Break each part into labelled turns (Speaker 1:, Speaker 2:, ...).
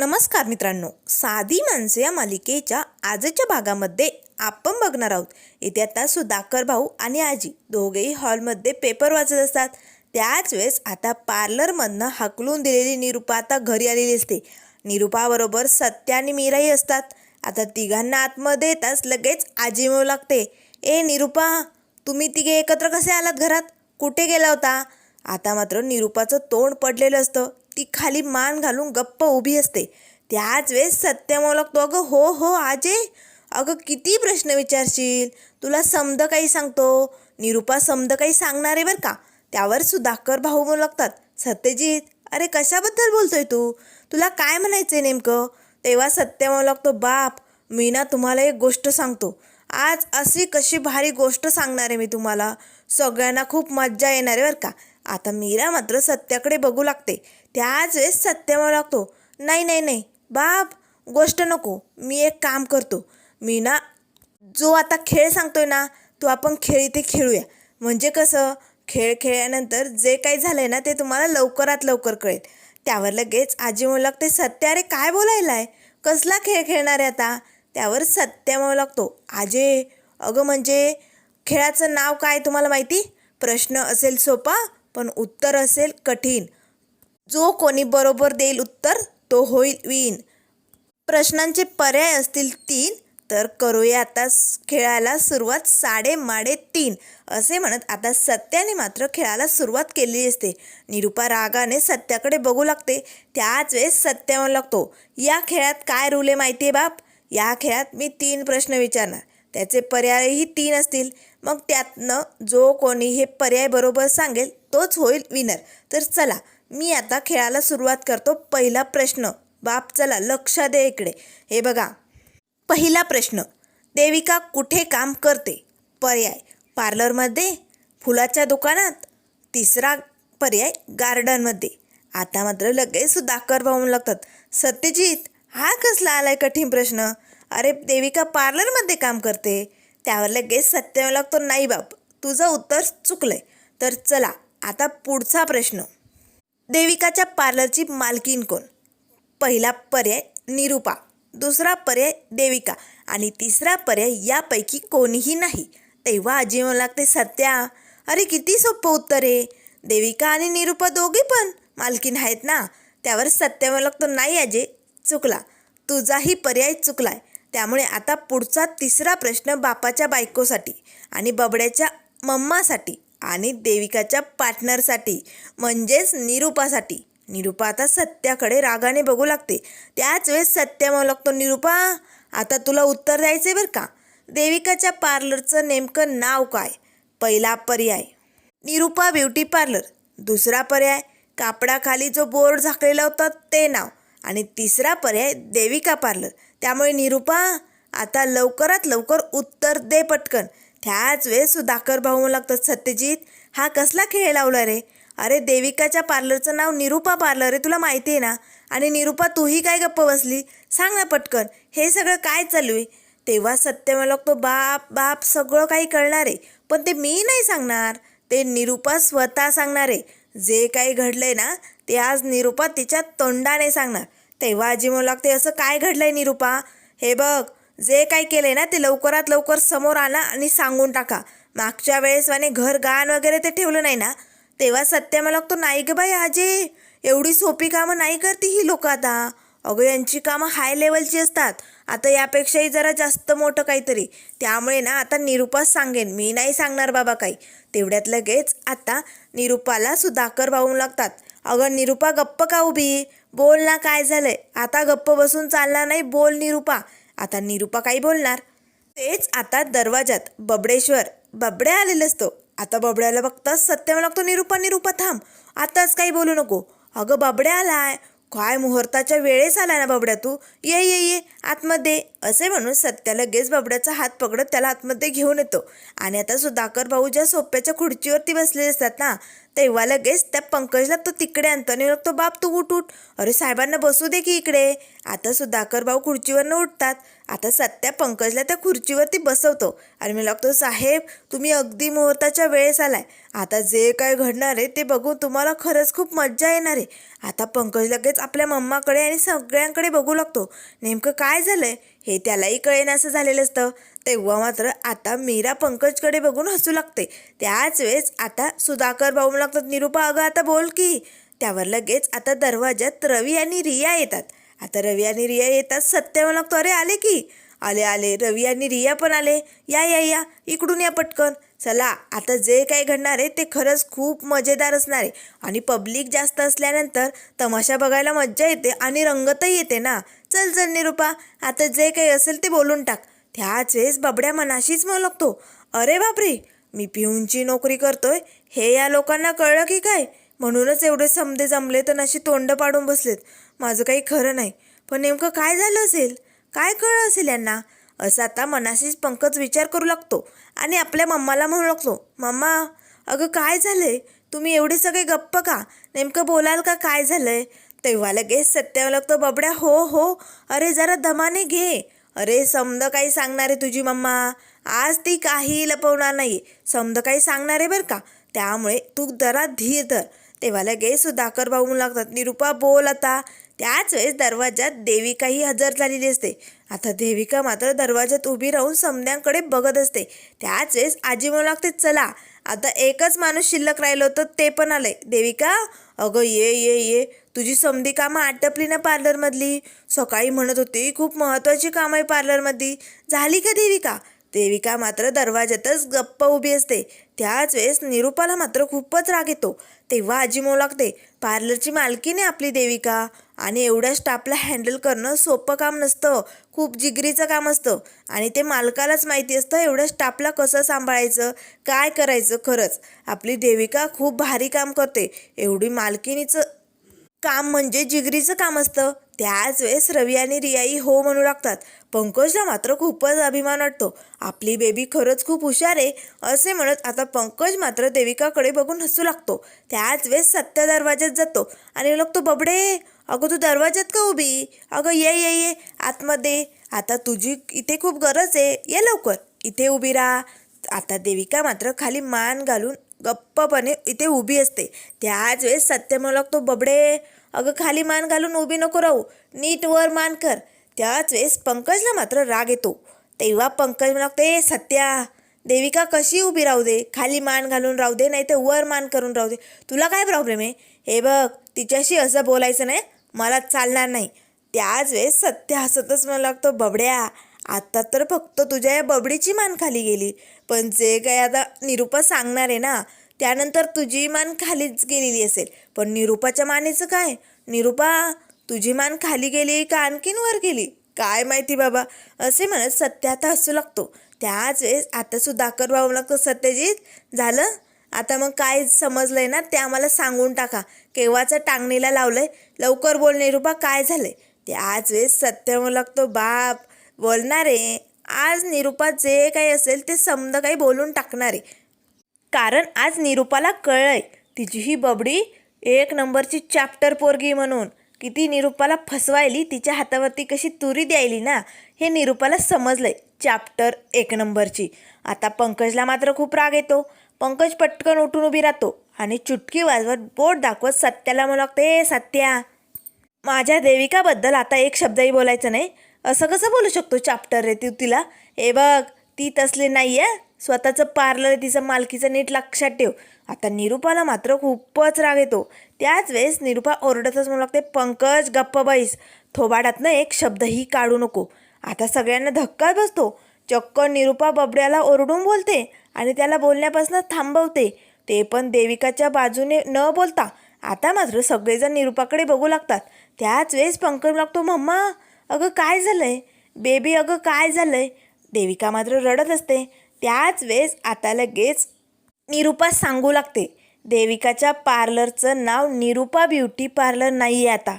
Speaker 1: नमस्कार मित्रांनो. साधी माणसे या मालिकेच्या आजच्या भागामध्ये आपण बघणार आहोत. इथे आता सुधाकर भाऊ आणि आजी दोघेही हॉलमध्ये पेपर वाचत असतात. त्याच वेळेस आता पार्लरमधनं हकलून दिलेली निरुपा आता घरी आलेली असते. निरुपाबरोबर सत्या आणि मीराही असतात. आता तिघांना आतमध्ये येताच लगेच आजी मिळू लागते ए निरुपा तुम्ही तिघे एकत्र कसे आलात घरात? कुठे गेला होता? आता मात्र निरुपाचं तोंड पडलेलं असतं. ती खाली मान घालून गप्प उभी असते. त्याच वेळेस सत्य लागतो अगं हो हो आजे अगं किती प्रश्न विचारशील? तुला समद काही सांगतो? निरुपा समद काही सांगणार आहे बरं का? त्यावर सुधाकर भाऊ म्हणू लागतात सत्यजित अरे कशाबद्दल बोलतोय तू? तुला काय म्हणायचंय नेमकं? तेव्हा सत्य म्हणू लागतो बाप मी ना तुम्हाला एक गोष्ट सांगतो. आज अशी कशी भारी गोष्ट सांगणार आहे मी तुम्हाला? सगळ्यांना खूप मज्जा येणार आहे बरं का? आता मीरा मात्र सत्याकडे बघू लागते. त्याच वेळेस सत्य लागतो. नाही नाही नाही. बाप गोष्ट नको. मी एक काम करतो. मी ना जो आता खेळ सांगतोय ना तो आपण खेळ इथे खेळूया. म्हणजे कसं खेळ खेळल्यानंतर जे काही झालंय ना ते तुम्हाला लवकरात लवकर कळेल. त्यावर लगेच आजी म्हणू लागते सत्य अरे काय बोलायला आहे कसला खेळ खेळणार आहे आता? त्यावर सत्य म्हणू लागतो. आजे अगं म्हणजे खेळाचं नाव काय तुम्हाला माहिती? प्रश्न असेल सोपा पण उत्तर असेल कठीण. जो कोणी बरोबर देईल उत्तर तो होईल विन प्रश्नांचे पर्याय असतील तीन तर करूया आता खेळायला सुरुवात साडे माडे तीन. असे म्हणत आता सत्याने मात्र खेळाला सुरुवात केलेली असते. निरुपा रागाने सत्याकडे बघू लागते. त्याच वेळेस सत्यावर म्हणू लागतो या खेळात काय रूल आहे माहिती आहे बाप? या खेळात मी तीन प्रश्न विचारणार. त्याचे पर्यायही तीन असतील. मग त्यातनं जो कोणी हे पर्याय बरोबर सांगेल तोच होईल विनर तर चला मी आता खेळाला सुरुवात करतो पहिला प्रश्न. बाप चला लक्ष दे इकडे. हे बघा. पहिला प्रश्न. देविका कुठे काम करते? पर्याय. पार्लरमध्ये फुलाच्या दुकानात? तिसरा पर्याय गार्डनमध्ये आता मात्र लगेच सुधाकर भाऊ लागतात. सत्यजित हा कसला आलाय कठीण प्रश्न? अरे देविका पार्लरमध्ये काम करते. त्यावर लगेच सत्य लागतो. नाही बाप तुझं उत्तर चुकलंय. तर चला आता पुढचा प्रश्न. देविकाच्या पार्लरची मालकीन कोण? पहिला पर्याय निरुपा दुसरा पर्याय देविका आणि तिसरा पर्याय यापैकी कोणीही नाही. तेव्हा आजी म्हणू लागते सत्या अरे किती सोपं उत्तर आहे. देविका आणि निरुपा दोघे पण मालकीन आहेत ना. त्यावर सत्य म्हणू लागतो नाही अजय चुकला. तुझाही पर्याय चुकलाय. त्यामुळे आता पुढचा तिसरा प्रश्न बापाच्या बायकोसाठी आणि बबड्याच्या मम्मासाठी आणि देविकाच्या पार्टनरसाठी म्हणजेच निरुपासाठी. निरुपा आता सत्याकडे रागाने बघू लागते. त्याच वेळेस सत्या म्हणू लागतो निरुपा आता तुला उत्तर द्यायचे बरं का? देविकाच्या पार्लरचं नेमकं नाव काय? पहिला पर्याय निरुपा ब्युटी पार्लर. दुसरा पर्याय कापडाखाली जो बोर्ड झाकलेला होता ते नाव. आणि तिसरा पर्याय देविका पार्लर. त्यामुळे निरुपा आता लवकरात लवकर उत्तर दे पटकन. त्याच वेळेस सुधाकर भाऊ म्हणू लागतात. सत्यजित हा कसला खेळ लावला रे? अरे देविकाच्या पार्लरचं नाव निरुपा पार्लर आहे तुला माहिती आहे ना? आणि निरुपा तूही काय गप्प बसली? सांग ना पटकन हे सगळं काय चालू आहे? तेव्हा सत्य मला लागतो बाप बाप सगळं काही कळणार आहे. पण ते मी नाही सांगणार. ते निरुपा स्वतः सांगणार आहे. जे काही घडलंय ना ते आज निरुपा तिच्या तोंडाने सांगणार. तेव्हा आजी म्हणू लागते असं काय घडलंय निरुपा? हे बघ जे काय केले ना ते लवकरात लवकर समोर आणा आणि सांगून टाका. मागच्या वेळेस वाने घर गाण वगैरे ते ठेवलं नाही ना तेव्हा सत्य मला लागतो नाही ग बाई आजे. एवढी सोपी कामं नाही करती ही लोक आता. अगं यांची कामं हाय लेवलची असतात. आता यापेक्षाही जरा जास्त मोठं काहीतरी. त्यामुळे ना आता निरुपाच सांगेन. मी नाही सांगणार बाबा काही. तेवढ्यात लगेच आता निरुपाला सुधाकर भाऊ लागतात. अगं निरुपा गप्प का उभी? बोल ना काय झालंय? आता गप्प बसून चालणार नाही? बोल निरुपा. आता निरुपा काही बोलणार. तेच आता दरवाजात बबडेश्वर बबड्या आलेला असतो. आता बबड्याला बघताच सत्य लागतो निरुपा निरुपा थांब. आताच काही बोलू नको. अगं बबड्या आलाय. काय मुहूर्ताच्या वेळेस आला ना बाबड्या तू? ये ये ये. आतमध्ये. असे म्हणून सत्या लगेच बाबड्याचा हात पकडत त्याला आतमध्ये घेऊन येतो. आणि आता सुधाकर भाऊ ज्या सोप्याच्या खुर्चीवरती बसलेले असतात ना तेव्हा लगेच त्या पंकजला तो तिकडे आणतो आणि तो बाप तू उठ उठ. अरे साहेबांना बसू दे की इकडे. आता सुधाकर भाऊ खुर्चीवरनं उठतात. आता सत्या पंकजला त्या खुर्चीवरती बसवतो. आणि मी लागतो साहेब तुम्ही अगदी मुहूर्ताच्या वेळेस आलाय. आता जे काय घडणार आहे ते बघून तुम्हाला खरंच खूप मज्जा येणार आहे. आता पंकज लगेच आपल्या मम्माकडे आणि सगळ्यांकडे बघू लागतो. नेमकं काय झालंय? हे त्यालाही कळेनासं झालेलं असतं. तेव्हा मात्र आता मीरा पंकजकडे बघून हसू लागते. त्याच वेळेस आता सुधाकर भाऊ लागतात निरुपा अगं आता बोल की. त्यावर लगेच आता दरवाज्यात रवी आणि रिया येतात. आता रवी आणि रिया येतात. सत्य म्हणू लागतो अरे आले की? आले आले. रवी आणि रिया पण आले. या या या. इकडून या पटकन. चला आता जे काही घडणार आहे ते खरंच खूप मजेदार असणार आहे. आणि पब्लिक जास्त असल्यानंतर तमाशा बघायला मज्जा येते आणि रंगतही येते ना. चल चल निरुपा. आता जे काही असेल ते बोलून टाक. त्याच वेळेस बबड्या मनाशीच म्हणू लागतो अरे बापरे! मी पिऊनची नोकरी करतोय. हे या लोकांना कळलं की काय? म्हणूनच एवढे समदे जमले तर अशी तोंड पाडून बसलेत. माझं काही खरं नाही. पण नेमकं काय झालं असेल? काय कळलं असेल यांना? असं आता मनाशीच पंकज विचार करू लागतो आणि आपल्या मम्माला म्हणू लागतो मम्मा अगं काय झालंय? तुम्ही एवढे सगळे गप्प का? नेमकं बोलाल का काय झालंय? तेव्हा लगेच सत्या लागतो बबड्या हो हो अरे जरा दमाने घे. अरे समद काही सांगणार आहे तुझी मम्मा? आज ती काही लपवणार नाही समद काही सांगणार आहे बरं का? त्यामुळे तू जरा धीर धर. तेव्हा लगेच सुधाकर भाऊ म्हणू लागतात निरुपा बोल आता. त्याच वेळेस दरवाजात देविकाही हजर झालेली असते. आता देविका मात्र दरवाजात उभी राहून समद्यांकडे बघत असते. त्याच वेळेस आजी म्हणू लागते चला आता एकच माणूस शिल्लक राहिलं होतं ते पण आलंय. देविका अगं ये ये ये. तुझी समधी कामं आटपली ना पार्लरमधली? सकाळी म्हणत होती खूप महत्त्वाची कामं आहे पार्लरमधली. झाली का देविका? देविका मात्र दरवाज्यातच गप्प उभी असते. त्याच वेळेस निरूपाला मात्र खूपच राग येतो. तेव्हा आजी म्हणू लागते पार्लरची मालकीने आपली देविका. आणि एवढ्या स्टाफला हँडल करणं सोपं काम नसतं. खूप जिगरीचं काम असतं. आणि ते मालकालाच माहिती असतं एवढ्या स्टाफला कसं सांभाळायचं काय करायचं खरंच. आपली देविका खूप भारी काम करते. एवढी मालकिनीचं काम म्हणजे जिगरीचं काम असतं. त्याच वेळेस रवी आणि रियाई हो म्हणू लागतात. पंकजला मात्र खूपच अभिमान वाटतो. आपली बेबी खरंच खूप हुशार आहे असे म्हणत आता पंकज मात्र देविकाकडे बघून हसू लागतो. त्याच वेळेस सत्य दरवाज्यात जातो आणि लागतो बबडे अगं तू दरवाज्यात का उभी? अगं ये ये ये आतमध्ये. आता तुझी इथे खूप गरज आहे. ये लवकर. इथे उभी राहा. आता देविका मात्र खाली मान घालून गप्पपणे इथे उभी असते. त्याच वेळेस सत्य म्हणू लागतो बबडे अगं खाली मान घालून उभी नको राहू नीट वर मान कर. त्याच वेळेस पंकजला मात्र राग येतो. तेव्हा पंकज म्हणू लागतो ए सत्या देविका कशी उभी राहू दे? खाली मान घालून राहू दे नाही तर वर मान करून राहू दे. तुला काय प्रॉब्लेम आहे? हे बघ तिच्याशी असं बोलायचं नाही. मला चालणार नाही. त्याच वेळेस सत्य हसतच म्हणू लागतो बबड्या आता तर फक्त तुझ्या या बबडीची मान खाली गेली. पण जे काय आता निरूपा सांगणार आहे ना त्यानंतर तुझी मान खालीच गेलेली असेल. पण निरूपाच्या मानेचं काय? निरूपा तुझी मान खाली गेली का आणखीन वर गेली? काय माहिती बाबा. असे म्हणत सत्य आता हसू लागतो. त्याच वेळेस आता सुधाकर भाऊ लागतो सत्यजित झालं? आता मग काय समजलंय ना ते आम्हाला सांगून टाका. केव्हाचं टांगणीला लावलंय? लवकर बोल निरूपा काय झालंय? त्याच वेळेस सत्य म्हणू लागतो बाप बोलणार. आज निरूपा जे काही असेल ते समद काही बोलून टाकणार. आहे कारण आज निरूपाला कळलंय. तिची ही बबडी एक नंबरची चॅप्टर पोरगी म्हणून. किती निरूपाला फसवायली तिच्या हातावरती कशी तुरी द्यायली ना हे निरूपाला समजलंय. चॅप्टर एक नंबरची. आता पंकजला मात्र खूप राग येतो. पंकज पटकन उठून उभी राहतो आणि चुटकी वाजवत बोट दाखवत सत्याला म्हणू लागते सत्या माझ्या देविकाबद्दल आता एक शब्दही बोलायचं नाही. असं कसं बोलू शकतो चाप्टर रे तू तिला? हे बघ ती तसली नाही आहे स्वतःचं पार्लर तिचं मालकीचं नीट लक्षात ठेव. आता निरूपाला मात्र खूपच राग येतो. त्याच वेळेस निरूपा ओरडतच म्हणू लागते पंकज गप्प बैस. थोबाडातनं एक शब्दही काढू नको. आता सगळ्यांना धक्काच बसतो. चक्क निरूपा बबड्याला ओरडून बोलते आणि त्याला बोलण्यापासून थांबवते. ते पण देविकाच्या बाजूने न बोलता. आता मात्र सगळेजण निरूपाकडे बघू लागतात. त्याच वेळेस पंकज लागतो मम्मा अगं काय झालं आहे बेबी अगं काय झालं आहे देविका मात्र रडत असते. त्याच वेळेस आता लगेच निरूपा सांगू लागते. देविकाच्या पार्लरचं नाव निरूपा ब्युटी पार्लर नाही आहे आता.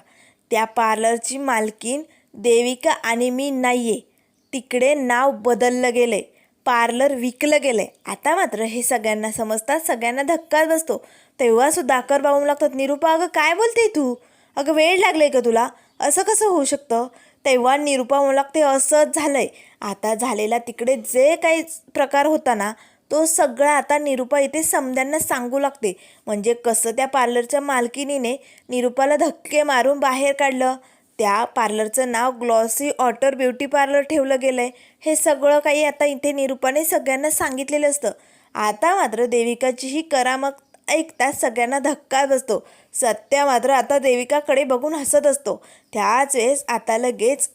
Speaker 1: त्या पार्लरची मालकीन देविका आणि मी नाही आहे तिकडे नाव बदललं गेलं आहे पार्लर विकलं गेलं आहे आता मात्र हे सगळ्यांना समजतात सगळ्यांना धक्काच बसतो. तेव्हासुद्धा सुधाकर बाबू लागतात निरूपा अगं काय बोलते तू? अगं वेळ लागले का तुला. असं कसं होऊ शकतं? तेव्हा निरूपा ते लागते असंच झालंय. आता झालेला तिकडे जे काही प्रकार होता ना तो सगळा आता निरुपा इथे समद्यांना सांगू लागते. म्हणजे कसं त्या पार्लरच्या मालकिनीने निरुपाला धक्के मारून बाहेर काढलं. त्या पार्लरचं नाव ग्लॉसी ऑटर ब्युटी पार्लर ठेवलं गेलं आहे हे सगळं काही आता इथे निरुपाने सगळ्यांना सांगितलेलं असतं. आता मात्र देविकाची ही करामत ऐकता सगळ्यांना धक्का बसतो. सत्या मात्र आता देविकाकडे बघून हसत असतो. त्याच वेळेस आता लगेच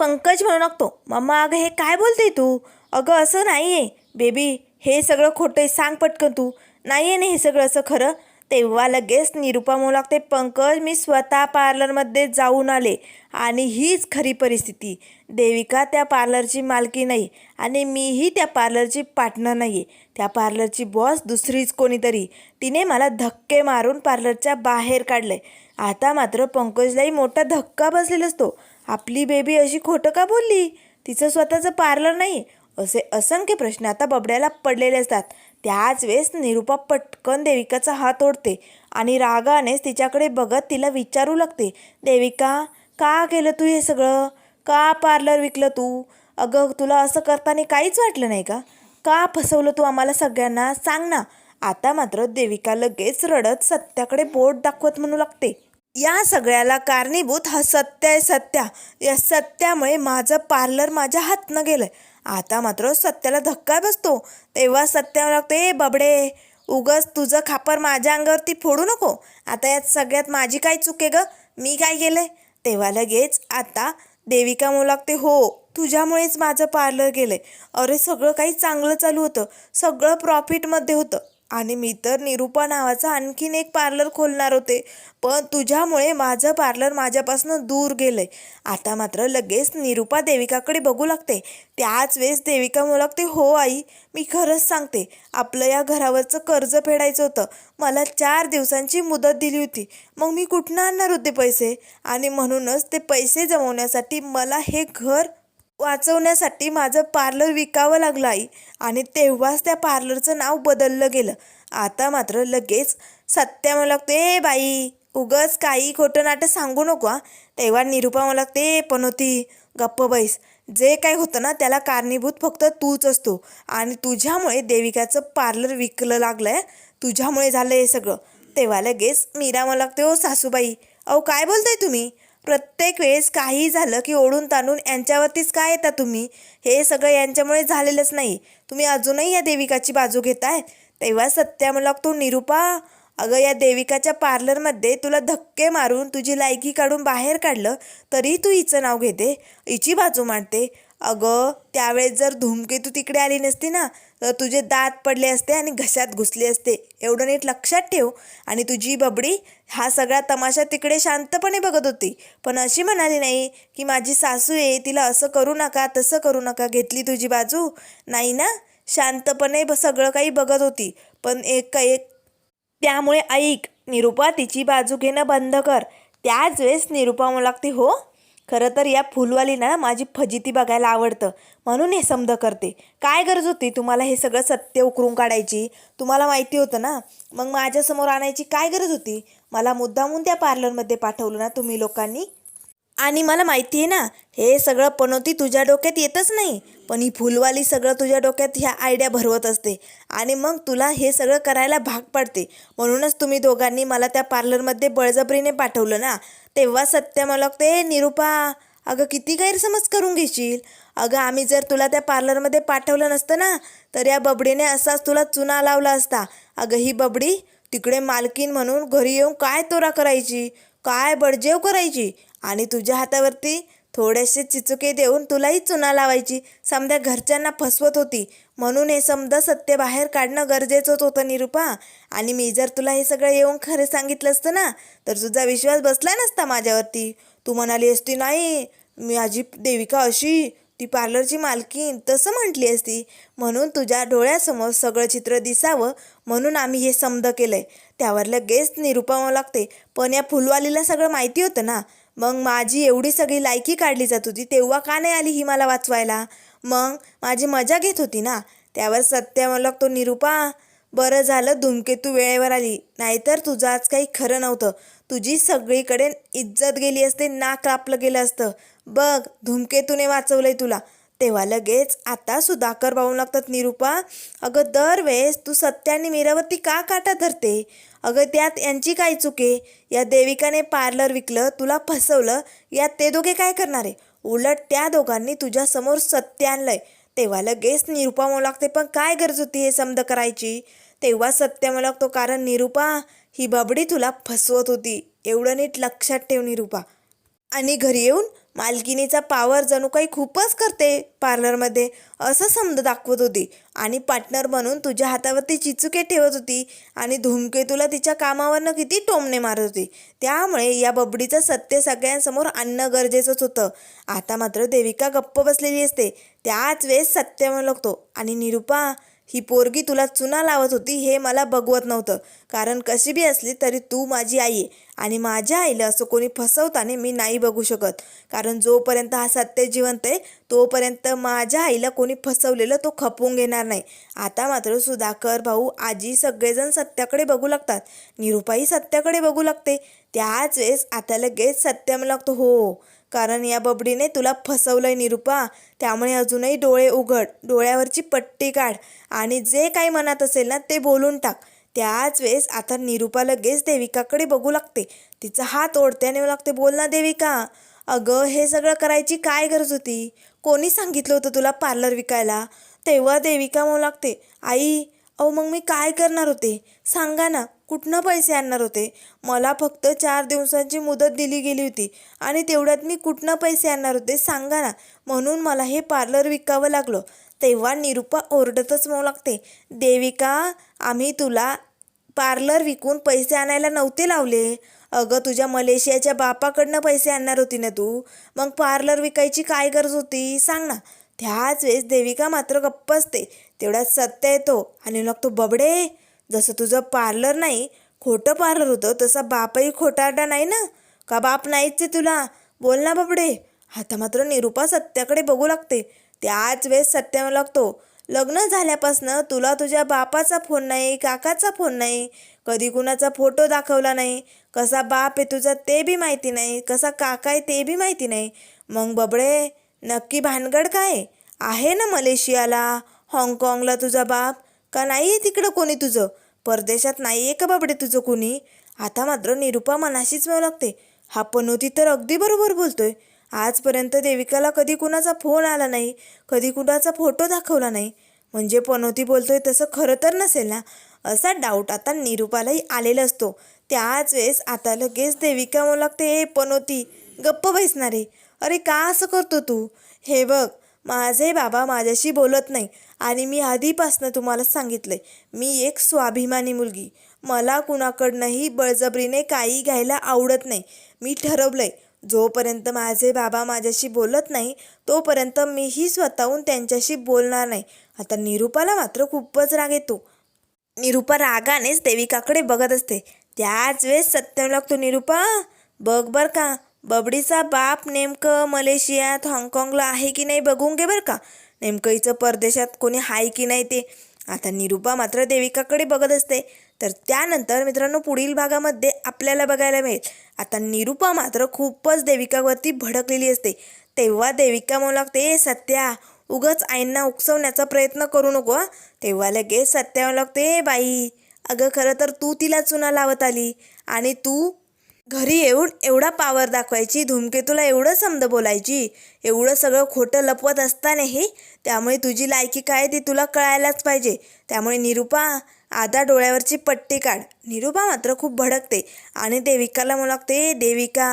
Speaker 1: पंकज म्हणू लागतो मम्मा अगं हे काय बोलते तू? अगं असं नाही आहे बेबी हे सगळं खोटं आहे सांग पटकन तू. नाही आहे ना हे सगळं असं खरं? तेव्हा लगेच निरूपा म्हणू लागते पंकज मी स्वतः पार्लरमध्ये जाऊन आले आणि हीच खरी परिस्थिती. देविका त्या पार्लरची मालकी नाही आणि मीही त्या पार्लरची पार्टनर नाही आहे त्या पार्लरची बॉस दुसरीच कोणीतरी. तिने मला धक्के मारून पार्लरच्या बाहेर काढलं आहे आता मात्र पंकजलाही मोठा धक्का बसलेला असतो. आपली बेबी अशी खोटं का बोलली? तिचं स्वतःचं पार्लर नाही. असे असंख्य प्रश्न आता बबड्याला पडलेले असतात. त्याच वेळेस निरूपा पटकन देविकाचा हात ओढते आणि रागानेच तिच्याकडे बघत तिला विचारू लागते. देविका का केलं तू हे सगळं? का पार्लर विकलं तू? अगं तुला असं करताना काहीच वाटलं नाही का? का फसवलं तू आम्हाला सगळ्यांना? सांग ना. आता मात्र देविका लगेच रडत सत्याकडे बोट दाखवत म्हणू लागते. या सगळ्याला कारणीभूत हा सत्य आहे सत्या. या सत्यामुळे माझं पार्लर माझ्या हातनं गेलंय. आता मात्र सत्याला धक्का बसतो. तेव्हा सत्या लागते ए बबडे उगच तुझं खापर माझ्या अंगावरती फोडू नको. आता यात सगळ्यात माझी काय चूक आहे ग? मी काय केलंय? तेव्हा लगेच आता देविका म्हणू लागते हो तुझ्यामुळेच माझं पार्लर गेलंय. अरे सगळं काही चांगलं चालू होतं. सगळं प्रॉफिटमध्ये होतं. आणि मी तर निरूपा नावाचा आणखीन एक पार्लर खोलणार होते. पण तुझ्यामुळे माझं पार्लर माझ्यापासून दूर गेलं आहे आता मात्र लगेच निरूपा देविकाकडे बघू लागते. त्याच वेळेस देविका म्हणू लागते हो आई मी खरंच सांगते. आपलं या घरावरचं कर्ज फेडायचं होतं. मला चार दिवसांची मुदत दिली होती. मग मी कुठनं आणणार होते पैसे? आणि म्हणूनच ते पैसे जमवण्यासाठी मला हे घर वाचवण्यासाठी माझं पार्लर विकावं लागलं आई. आणि तेव्हाच त्या पार्लरचं नाव बदललं गेलं. आता मात्र लगेच सत्या मला लागते ए बाई उगच काही खोटं नाटं सांगू नको हा. तेव्हा निरूपा मला लागते पण होती गप्प बैस. जे काय होतं ना त्याला कारणीभूत फक्त तूच असतो. आणि तुझ्यामुळे देविकाचं पार्लर विकलं लागलं आहे तुझ्यामुळे झालं हे सगळं. तेव्हा लगेच मीरा मला लागते ओ सासूबाई अहो काय बोलताय तुम्ही? प्रत्येक वेळेस काही झालं की ओढून ताणून यांच्यावरतीच काय येता तुम्ही? हे सगळं यांच्यामुळे झालेलंच नाही. तुम्ही अजूनही या देविकाची बाजू घेताय? तेव्हा सत्या मला तो निरूपा. अगं या देविकाच्या पार्लरमध्ये तुला धक्के मारून तुझी लायकी काढून बाहेर काढलं तरी तू हिचं नाव घेते. हिची बाजू मांडते. अगं त्यावेळेस जर धूमकेतू तिकडे आली नसती ना तर तुझे दात पडले असते आणि घशात घुसले असते. एवढं नीट लक्षात ठेव. आणि तुझी बबडी हा सगळा तमाशा तिकडे शांतपणे बघत होती. पण अशी म्हणाली नाही की माझी सासू आहे तिला असं करू नका तसं करू नका घेतली तुझी बाजू. नाही ना? शांतपणे ब सगळं काही बघत होती. पण एक एक त्यामुळे ऐक निरूपा तिची बाजू घेणं बंद कर. त्याच वेळेस निरूपा म्हणू लागते हो? खरं तर या फुलवालीना माझी फजिती बघायला आवडतं. म्हणून हे समज करते. काय गरज होती तुम्हाला हे सगळं सत्य उकरून काढायची? तुम्हाला माहिती होतं ना? मग माझ्यासमोर आणायची काय गरज होती? मला मुद्दामून त्या पार्लरमध्ये पाठवलं ना तुम्ही लोकांनी? आणि मला माहिती आहे ना हे सगळं पनोती तुझ्या डोक्यात येतच नाही. पण ही फुलवाली सगळं तुझ्या डोक्यात ह्या आयडिया भरवत असते. आणि मग तुला हे सगळं करायला भाग पडते. म्हणूनच तुम्ही दोघांनी मला त्या पार्लरमध्ये बळजबरीने पाठवलं ना. तेव्हा सत्य मला ते निरूपा अगं किती गैरसमज करून घेशील? अगं आम्ही जर तुला त्या पार्लरमध्ये पाठवलं नसतं ना तर या बबडीने असाच तुला चुना लावला असता. अगं ही बबडी तिकडे मालकीन म्हणून घरी येऊन काय तोरा करायची? काय बडजेव करायची? आणि तुझ्या हातावरती थोडेसे चिचुके देऊन तुलाही चुना लावायची. समजा घरच्यांना फसवत होती. म्हणून हे समजा सत्य बाहेर काढणं गरजेचंच होतं निरूपा. आणि मी जर तुला हे सगळं येऊन खरं सांगितलं असतं ना तर तुझा विश्वास बसला नसता माझ्यावरती. तू म्हणाली असती नाही मी माझी देविका अशी ती पार्लरची मालकीन तसं म्हटली असती. म्हणून तुझ्या डोळ्यासमोर सगळं चित्र दिसावं म्हणून आम्ही हे समद केलंय. त्यावर लगेच निरूपा लागते पण या फुलवालीला सगळं माहिती होतं ना. मग माझी एवढी सगळी लायकी काढली जात होती तेव्हा का नाही आली ही मला वाचवायला? मग माझी मजा घेत होती ना? त्यावर सत्य म्हणलं तो निरूपा बरं झालं धूमकेतू वेळेवर आली नाहीतर तुझं आज काही खरं नव्हतं. तुझी सगळीकडे इज्जत गेली असते नाक कापलं गेलं असतं. बघ धूमकेतूने वाचवलंय तुला. तेव्हा लगेच आता सुधाकर भाऊ लागतात निरूपा अगं दरवेळेस तू सत्य आणि मीरावरती का काटा धरते? अगं त्यात यांची काय चुके या देविकाने पार्लर विकलं तुला फसवलं यात ते दोघे काय करणार आहे? उलट त्या दोघांनी तुझ्यासमोर सत्य आणलंय. तेव्हा लगेच निरूपा म्हणू लागते पण काय गरज होती हे समज करायची? तेव्हा सत्य म्हणू लागतो कारण निरूपा ही बाबडी तुला फसवत होती. एवढं नीट लक्षात ठेव निरूपा. आणि घरी येऊन मालकिनीचा पावर जणू काही खूपच करते पार्लरमध्ये असं समज दाखवत होती. आणि पार्टनर म्हणून तुझ्या हातावरती चिचुके ठेवत होती आणि धूमकेतूला तिच्या कामावरनं किती टोमणे मारत होती. त्यामुळे या बबडीचं सत्य सगळ्यांसमोर आणणं गरजेचंच होतं. आता मात्र देविका गप्प बसलेली असते. त्याच वेळेस सत्य लागतो. आणि निरूपा ही पोरगी तुला चुना लावत होती हे मला बघवत नव्हतं. कारण कशी बी असली तरी तू माझी आई आहे आणि माझ्या आईला असं कोणी फसवताना मी नाही बघू शकत. कारण जोपर्यंत हा सत्य जिवंत आहे तोपर्यंत माझ्या आईला कोणी फसवलेलं तो खपवून घेणार नाही. आता मात्र सुधाकर भाऊ आजी सगळेजण सत्याकडे बघू लागतात. निरुपाई सत्याकडे बघू लागते. त्याच वेळेस आता लगेच सत्य मला लागतो. हो. कारण या बबडीने तुला फसवलंय निरूपा. त्यामुळे अजूनही डोळे उघड. डोळ्यावरची पट्टी काढ. आणि जे काही मनात असेल ना ते बोलून टाक. त्याच वेळेस आता निरूपा लगेच देविकाकडे बघू लागते. तिचा हात ओढत्याने लागते बोल ना देविका. अगं हे सगळं करायची काय गरज होती? कोणी सांगितलं होतं तुला पार्लर विकायला? तेव्हा देविका म्हणू लागते आई अहो मग मी काय करणार होते? सांगा ना कुठनं पैसे आणणार होते? मला फक्त चार दिवसांची मुदत दिली गेली होती आणि तेवढ्यात मी कुठनं पैसे आणणार होते? सांगा ना. म्हणून मला हे पार्लर विकावं लागलं. तेव्हा निरूपा ओरडतच मऊ लागते देविका आम्ही तुला पार्लर विकून पैसे आणायला नव्हते लावले. अगं तुझ्या मलेशियाच्या बापाकडनं पैसे आणणार होती ना तू. मग पार्लर विकायची काय गरज होती? सांग ना. त्याच वेळेस देविका मात्र गप्प असते. तेवढ्यात सत्य येतो आणि मग तो बबडे जसं तुझं पार्लर नाही खोटं पार्लर होतं तसा बापही खोटारडा नाही ना? का बाप नाहीच आहे तुला? बोल ना बबडे. आता मात्र निरूपा सत्याकडे बघू लागते. त्याच वेळेस सत्य लागतो लग्न झाल्यापासनं तुला तुझ्या बापाचा फोन नाही काकाचा फोन नाही कधी कुणाचा फोटो दाखवला नाही कसा बाप आहे तुझा ते बी माहिती नाही कसा काका आहे ते बी माहिती नाही. मग बबडे नक्की भानगड काय? आहे ना मलेशियाला? हाँगकाँगला तुझा बाप? का नाही आहे तिकडं कोणी तुझं? परदेशात नाही आहे का बाबडे तुझं कोणी? आता मात्र निरूपा मनाशीच मिळू लागते. हा पनोती तर अगदी बरोबर बोलतोय. आजपर्यंत देविकाला कधी कुणाचा फोन आला नाही कधी कुणाचा फोटो दाखवला नाही. म्हणजे पनोती बोलतोय तसं खरं तर नसेल ना? असा डाऊट आता निरूपालाही आलेला असतो. त्याच वेळेस आता लगेच देविका म्हणू लागते ए पनोती गप्प बैसणारे अरे का असं करतो तू? हे बघ माझे बाबा माझ्याशी बोलत नाही. आणि मी आधीपासनं तुम्हाला सांगितलं आहे मी एक स्वाभिमानी मुलगी. मला कुणाकडनंही बळजबरीने काही घ्यायला आवडत नाही. मी ठरवलं आहे जोपर्यंत माझे बाबा माझ्याशी बोलत नाही तोपर्यंत मीही स्वतःहून त्यांच्याशी बोलणार नाही. आता निरूपाला मात्र खूपच राग येतो. निरूपा रागानेच देविकाकडे बघत असते. त्याच वेळेस सत्यम लागतो निरूपा बघ बर का बबडीचा बाप नेमकं मलेशियात हाँगकाँगला आहे की नाही बघून घे बरं का. नेमकं हिचं परदेशात कोणी हाय की नाही ते? आता निरूपा मात्र देविकाकडे बघत असते. तर त्यानंतर मित्रांनो पुढील भागामध्ये आपल्याला बघायला मिळेल. आता निरूपा मात्र खूपच देविकावरती भडकलेली असते. तेव्हा देविका म्हणू लागते सत्या उगच आईंना उकसवण्याचा प्रयत्न करू नको तेव्हा लगेच सत्या म्हणू लागते बाई अगं खरं तर तू तिला चुना लावत आली आणि तू घरी येऊन एवढा पावर दाखवायची धूमकेतूला एवढं समद बोलायची एवढं सगळं खोटं लपवत असताना हे त्यामुळे तुझी लायकी काय ती तुला कळायलाच पाहिजे. त्यामुळे निरूपा आधा डोळ्यावरची पट्टी काढ. निरूपा मात्र खूप भडकते आणि देविकाला म्हणू लागते देविका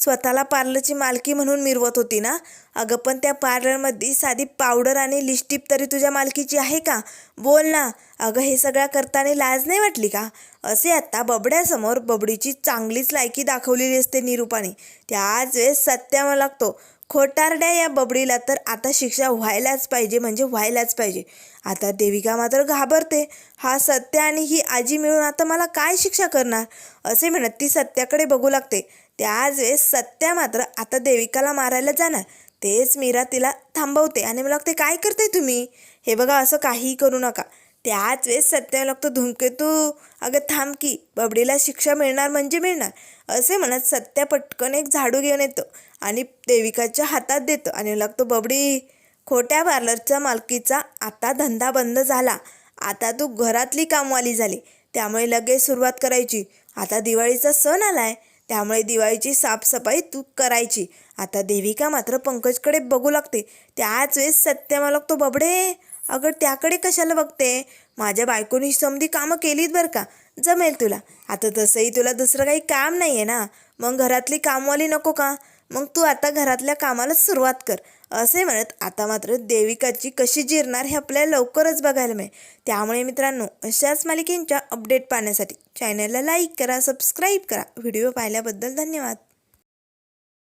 Speaker 1: स्वतःला पार्लरची मालकी म्हणून मिरवत होती ना? अगं पण त्या पार्लरमध्ये साधी पावडर आणि लिपस्टिक तरी तुझ्या मालकीची आहे का? बोल ना. अगं हे सगळं करताना लाज नाही वाटली का? असे आता बबड्यासमोर बबडीची चांगलीच लायकी दाखवलेली असते निरूपाने. त्याच वेळेस सत्या मला लागतो. खोटारड्या या बबडीला तर आता शिक्षा व्हायलाच पाहिजे म्हणजे व्हायलाच पाहिजे. आता देविका मात्र घाबरते. हा सत्य आणि ही आजी मिळून आता मला काय शिक्षा करणार? असे म्हणत ती सत्याकडे बघू लागते. त्याच वेळेस सत्या मात्र आता देविकाला मारायला जाणार. तेच मीरा तिला थांबवते आणि मला लागते काय करते तुम्ही? हे बघा असं काहीही करू नका. त्याच वेळेस सत्या लागतो धुमकेतू अगं थांब की बबडीला शिक्षा मिळणार म्हणजे मिळणार. असे म्हणत सत्या पटकन एक झाडू घेऊन येतो आणि देविकाच्या हातात देतो आणि लागतो बबडी खोट्या पार्लरच्या मालकीचा आता धंदा बंद झाला. आता तू घरातली कामवाली झाली. त्यामुळे लगेच सुरुवात करायची. आता दिवाळीचा सण आलाय. त्यामुळे दिवाळीची साफसफाई तू करायची. आता देविका मात्र पंकजकडे बघू लागते. त्याच वेळेस सत्य मला लागतो बबडे अगं त्याकडे कशाला बघते? माझ्या बायकोनी समधी कामं केलीत बरं का? जमेल तुला. आता तसंही तुला दुसरं काही काम नाही आहे ना? मग घरातली कामवाली नको का? मग तू आता घरातल्या कामाला सुरुवात कर. असे म्हणत आता मात्र देविकाची कशी जिरणार हे आपल्याला लवकरच बघायला मिळेल. त्यामुळे मित्रांनो अशाच मालिकेंच्या अपडेट पाहण्यासाठी चॅनलला लाईक करा सबस्क्राईब करा. व्हिडिओ पाहिल्याबद्दल धन्यवाद.